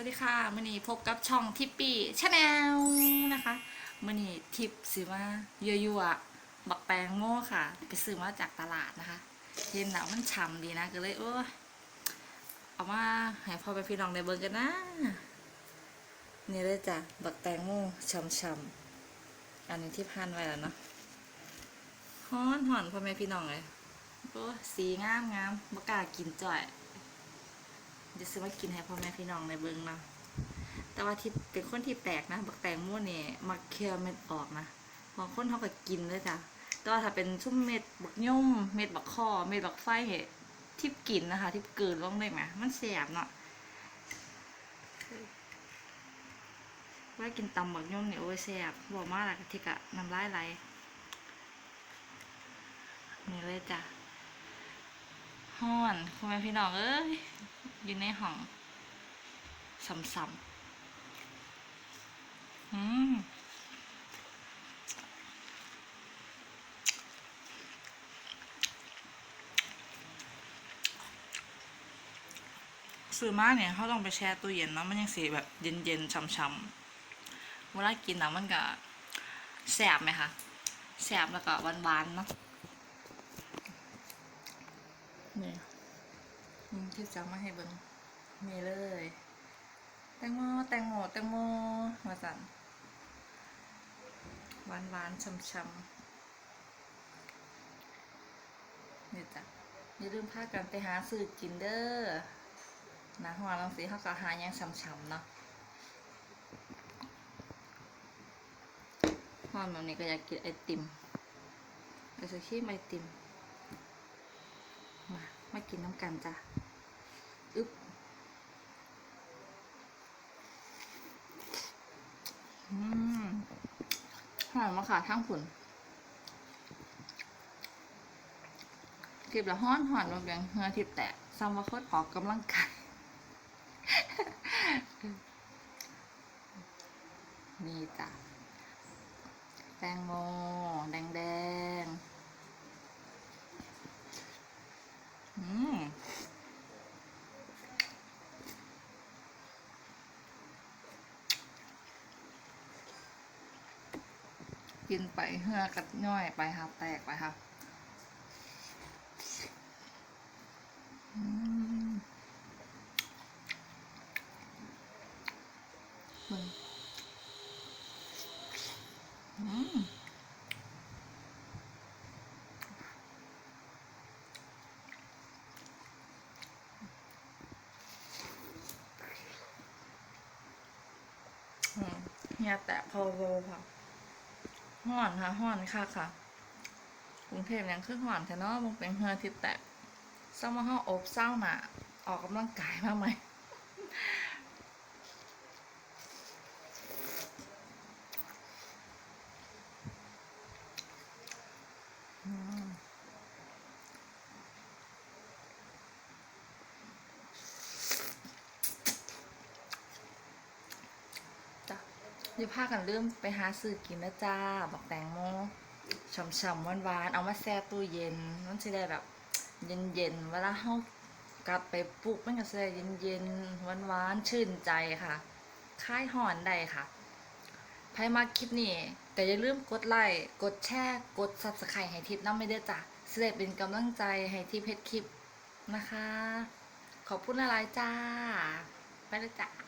วัสดีค่ะมื่อนี้พบกับช่องทิปปี้ชาแนลนะคะมื่อนี้ทิปซื้อมาเยอะๆอะบักแปงโม่ค่ะ ไปซื้อมาจากตลาดนะคะเห็นแล้วมันฉ่ำดีนะก็เลยเออเอามาให้พ่อไปพี่น้องในเบิ่งกันนะนี่เลยจ้ะบักแตงโมช่ำๆอันนี้ที่พันไว้แล้วเนาะฮ้อนหอนพ่อแม่พี่น้องเลยโอ้สีงามงามบกล้ากินจ่อย จะซื้อมากินให้พ่อแม่พี่น้องในเบิงเนาะแต่ว่าที่เป็นคนที่แปลกนะบักแตงโมเนี่ยมักเคี่ยวเม็ดออกนะบางคนเขาก็กินเลยจ้ะแต่ว่าถ้าเป็นชุ่มเม็ดบักย่อมเม็ดบักคอเม็ดบักไฟเหทิพกินนะคะทิพเกินลงได้ไหมมันแสบเนาะว่ากินตำบักย่อมเนี่ยโอ้ยแสบบอกมากละทิกะน้ำลายไหลนี่เลยจ้ะ ห้อนพ่อแม่พี่น้องเอ้ยอยู่ในห้องซ้ำๆอืมซื้อมาเนี่ยเขาต้องไปแช่ตู้เย็นเนาะมันยังสีแบบเย็นๆช่ำๆเวลากินนะมันก็แสบไหมคะแสบแล้วก็หวานๆเนาะ นี่อืมที่จะมาให้เบิ่งมีเลย แตงโมแตงโมแตงโมมาสั่นหวานหวานๆช่ำๆนี่จ้ะอย่าลืมพากันไปหาซื้อกินเด้อนะหัวลังสีเขาก็หายังช่ำๆเนาะหอมแบบนี้ก็อยากกินไอติมไอศครีมไอติม มามากินน้ำกันจ้ะอึ๊บหอมมะค่ะทั้งผุนเก็บแล้วห้อนหอนมาเบียงเฮือทิพแตกซ้ำว่าโคตรออกกำลังกายนี่จ้ะแตงโมแดงแดงๆอืม กินไปเหือกัดย่อยไปค่ะแตกไปค่ะอืมมึงอืมอืมเฮียแตะพอโวค่ะ ห่อนค่ะห่อนค่ะค่ะกรุงเทพยังคือห่อนแต่เนาะมันเป็นเฮือที่แตกเศร้ามาห้องอบเศร้าหนาออกกำลังกายมากไหม อย่าพากันเริ่มไปหาซื้อกินนะจ้า บอกแตงโมฉ่ำๆหวานๆเอามาแช่ตู้เย็นมันจะได้แบบ เย็นๆเวลาเฮากลับไปปลุกมันก็จะได้เย็นๆหวานๆชื่นใจค่ะคลายห่อนได้ค่ะใครมาคลิปนี้แต่อย่าลืมกดไลค์กดแชร์กด subscribe ให้ทิปน้ำไม่ได้อจ้ะเสด็จเป็นกำลังใจให้ทิปเพชรคลิปนะคะ ขอบคุณอะไรจ้า ไปเลยจ้า